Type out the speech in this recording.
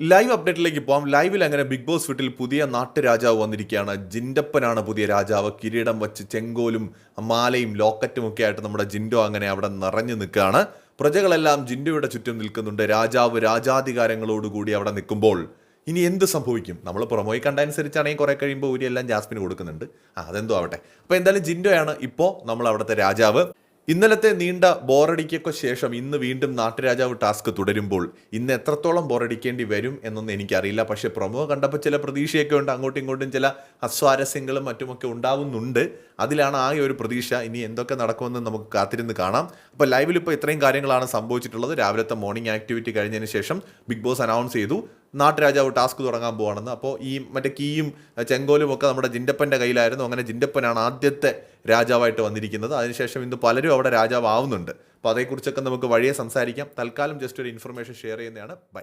Live അപ്ഡേറ്റിലേക്ക് പോകാം ലൈവിൽ അങ്ങനെ ബിഗ് ബോസ് വീട്ടിൽ പുതിയ നാട്ടുരാജാവ് വന്നിരിക്കുകയാണ്. ജിൻഡപ്പനാണ് പുതിയ രാജാവ്. കിരീടം വച്ച് ചെങ്കോലും മാലയും ലോക്കറ്റും ഒക്കെ ആയിട്ട് നമ്മുടെ ജിൻഡോ അങ്ങനെ അവിടെ നിറഞ്ഞു നിൽക്കുകയാണ്. പ്രജകളെല്ലാം ജിൻഡോയുടെ ചുറ്റും നിൽക്കുന്നുണ്ട്. രാജാവ് രാജാധികാരങ്ങളോടുകൂടി അവിടെ നിൽക്കുമ്പോൾ ഇനി എന്ത് സംഭവിക്കും? നമ്മൾ പുറമോയി കണ്ട അനുസരിച്ചാണെങ്കിൽ കുറെ കഴിയുമ്പോൾ ഊരിയെല്ലാം ജാസ്മിന് കൊടുക്കുന്നുണ്ട്. അതെന്തോ ആവട്ടെ. അപ്പോൾ എന്തായാലും ജിൻഡോയാണ് ഇപ്പോൾ നമ്മൾ അവിടുത്തെ രാജാവ്. ഇന്നലത്തെ നീണ്ട ബോറടിക്കൊക്കെ ശേഷം ഇന്ന് വീണ്ടും നാട്ടുരാജാവ് ടാസ്ക് തുടരുമ്പോൾ ഇന്ന് എത്രത്തോളം ബോറടിക്കേണ്ടി വരും എന്നൊന്നും എനിക്കറിയില്ല. പക്ഷേ പ്രൊമോ കണ്ടപ്പോൾ ചില പ്രതീക്ഷയൊക്കെ ഉണ്ട്. അങ്ങോട്ടും ഇങ്ങോട്ടും ചില അസ്വാരസ്യങ്ങളും മറ്റുമൊക്കെ ഉണ്ടാവുന്നുണ്ട്. അതിലാണ് ആകെ ഒരു പ്രതീക്ഷ. ഇനി എന്തൊക്കെ നടക്കുമെന്ന് നമുക്ക് കാത്തിരുന്ന് കാണാം. അപ്പോൾ ലൈവിൽ ഇപ്പോൾ ഇത്രയും കാര്യങ്ങളാണ് സംഭവിച്ചിട്ടുള്ളത്. രാവിലത്തെ മോർണിംഗ് ആക്ടിവിറ്റി കഴിഞ്ഞതിന് ശേഷം ബിഗ് ബോസ് അനൗൺസ് ചെയ്തു. നാട്ടുരാജാവ് ടാസ്ക് തുടങ്ങാൻ പോവാണെന്ന്. അപ്പോൾ ഈ മറ്റേ കീയും ചെങ്കോലും ഒക്കെ നമ്മുടെ ജിൻഡപ്പന്റെ കയ്യിലായിരുന്നു. അങ്ങനെ ജിൻഡപ്പനാണ് ആദ്യത്തെ രാജാവായിട്ട് വന്നിരിക്കുന്നത്. അതിനുശേഷം ഇന്ന് പലരും അവിടെ രാജാവാവുന്നുണ്ട്. അപ്പോൾ അതേക്കുറിച്ചൊക്കെ നമുക്ക് വഴിയെ സംസാരിക്കാം. തൽക്കാലം ജസ്റ്റ് ഒരു ഇൻഫർമേഷൻ ഷെയർ ചെയ്യുന്നതാണ്. ബൈ